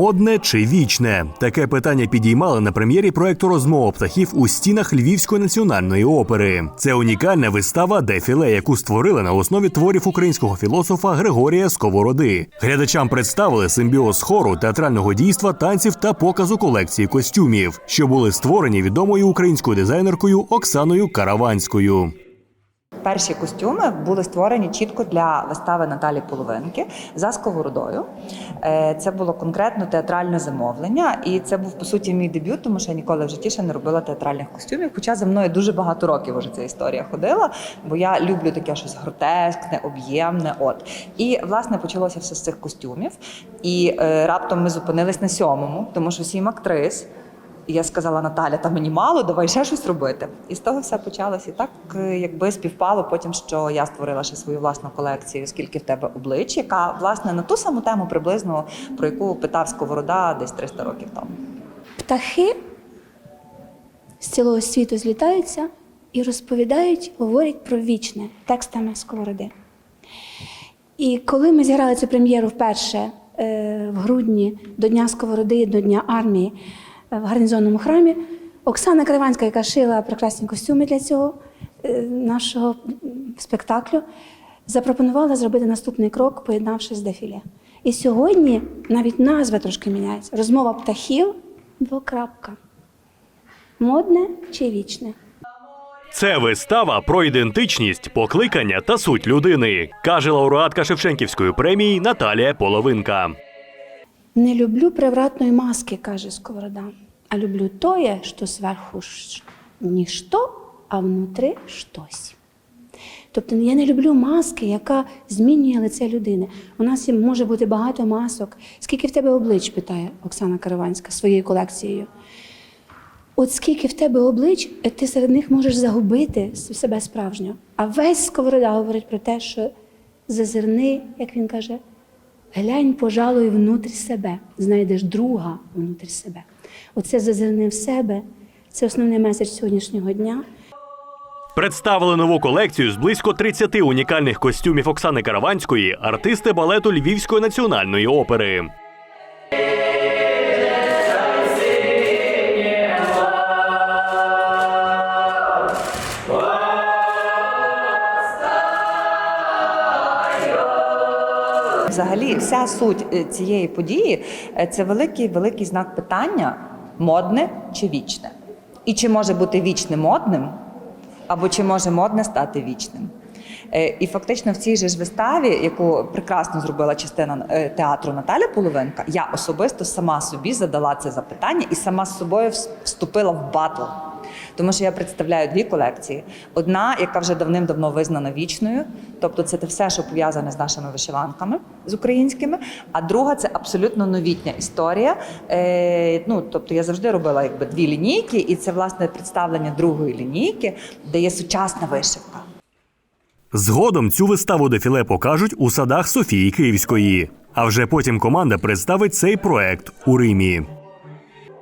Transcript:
Модне чи вічне? Таке питання підіймали на прем'єрі проекту Розмова птахів у стінах Львівської національної опери. Це унікальна вистава дефіле, яку створили на основі творів українського філософа Григорія Сковороди. Глядачам представили симбіоз хору, театрального дійства, танців та показу колекції костюмів, що були створені відомою українською дизайнеркою Оксаною Караванською. Перші костюми були створені чітко для вистави Наталі Половинки за сковородою. Е, Це було конкретно театральне замовлення, і це був по суті мій дебют, тому що я ніколи в житті ще не робила театральних костюмів. Хоча за мною дуже багато років вже ця історія ходила, бо я люблю таке щось гротескне, об'ємне. От і власне почалося все з цих костюмів. І е, раптом ми зупинились на сьомому, тому що сім актрис. І я сказала Наталя, та мені мало, давай ще щось робити. І з того все почалось. І так е, якби співпало потім, що я створила ще свою власну колекцію, скільки в тебе облич, яка власне на ту саму тему приблизно про яку питав Сковорода десь 300 років тому. Птахи з цілого світу злітаються і розповідають, говорять про вічне текстами сковороди. І коли ми зіграли цю прем'єру вперше е, в грудні до Дня Сковороди, до Дня армії в гарнізонному храмі, Оксана Криванська, яка шила прекрасні костюми для цього е, нашого спектаклю, запропонувала зробити наступний крок, поєднавши з дефіле. І сьогодні навіть назва трошки міняється. Розмова птахів двокрапка. Модне чи вічне? Це вистава про ідентичність, покликання та суть людини, каже лауреатка Шевченківської премії Наталія Половинка. Не люблю превратної маски, каже Сковорода, а люблю тоє, що зверху ніщо, а внутри щось. Тобто я не люблю маски, яка змінює лице людини. У нас може бути багато масок. Скільки в тебе облич, питає Оксана Караванська своєю колекцією. От скільки в тебе облич, ти серед них можеш загубити себе справжнього. А весь сковорода говорить про те, що зазирни, як він каже, глянь, пожалуй, внутрі себе, знайдеш друга внутрі себе. Оце зазирни в себе, це основний меседж сьогоднішнього дня. Представили нову колекцію з близько 30 унікальних костюмів Оксани Караванської артисти балету Львівської національної опери. Взагалі, вся суть е, цієї події е, це великий великий знак питання: модне чи вічне. І чи може бути вічне модним, або чи може модне стати вічним. Е, І фактично в цій же ж виставі, яку прекрасно зробила частина театру Наталя Половинка, я особисто сама собі задала це запитання і сама з собою вступила в батл. Тому що я представляю дві колекції: одна, яка вже давним-давно визнана вічною, тобто це те все, що пов'язане з нашими вишиванками з українськими. А друга це абсолютно новітня історія. Е, ну тобто я завжди робила якби дві лінійки, і це власне представлення другої лінійки, де є сучасна вишивка. Згодом цю виставу дефіле покажуть у садах Софії Київської. А вже потім команда представить цей проект у Римі.